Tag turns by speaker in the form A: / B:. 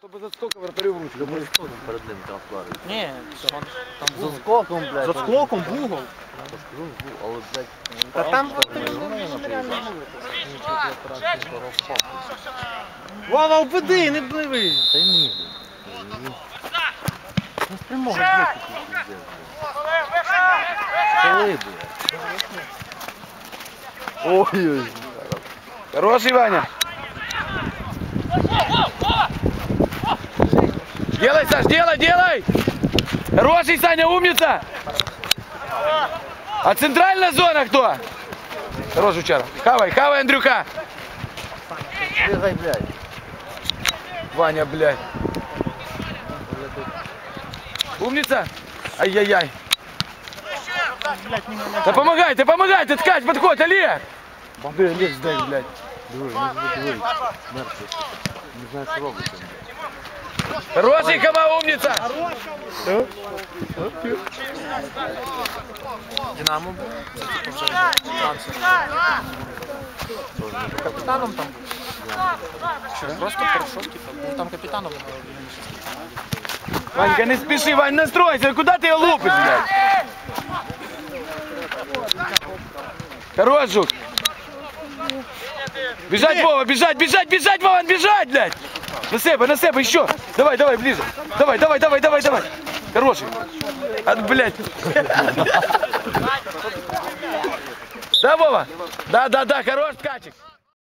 A: то за отскока вратарю вручили.
B: Ну, Без отскоком перед ним там вдарили.
C: Ні, там, там з
B: отскоком, блядь. З отскоком в угол. Але, блядь,
C: Та там Вова, обведи, не бливи.
B: Та ні. Не спрямовуй, блядь. Коли, блядь? Ой-ой.
A: Хороший, Ваня. Делай, Саш, делай, делай! Хороший, Саня, умница! А центральная зона кто? Хороший Чара. Хавай, хавай, Андрюха!
B: Бігай, блядь.
A: Ваня, блядь. Умница! Ай-яй-яй. Да помогай, ты помогай, ты ткач, подходь, Олег! Да, Олег, сдай, блядь.
B: Диви, не знаю, що
A: Хама, умница!
C: Динамо. Капітаном там. Просто типу, був там капітаном.
A: Ванька, не спеши, Вань, настройся, куда ты ее лупишь, блядь? Хорош, Жук. Бежать, Вова, бежать, бежать, бежать, Вован, бежать, блядь! На себе, на себе, еще! Давай, давай, ближе! Давай, давай, давай, давай, давай! Хороший! А, блядь! Да, Вова? Да, да, да, хорош ткачик!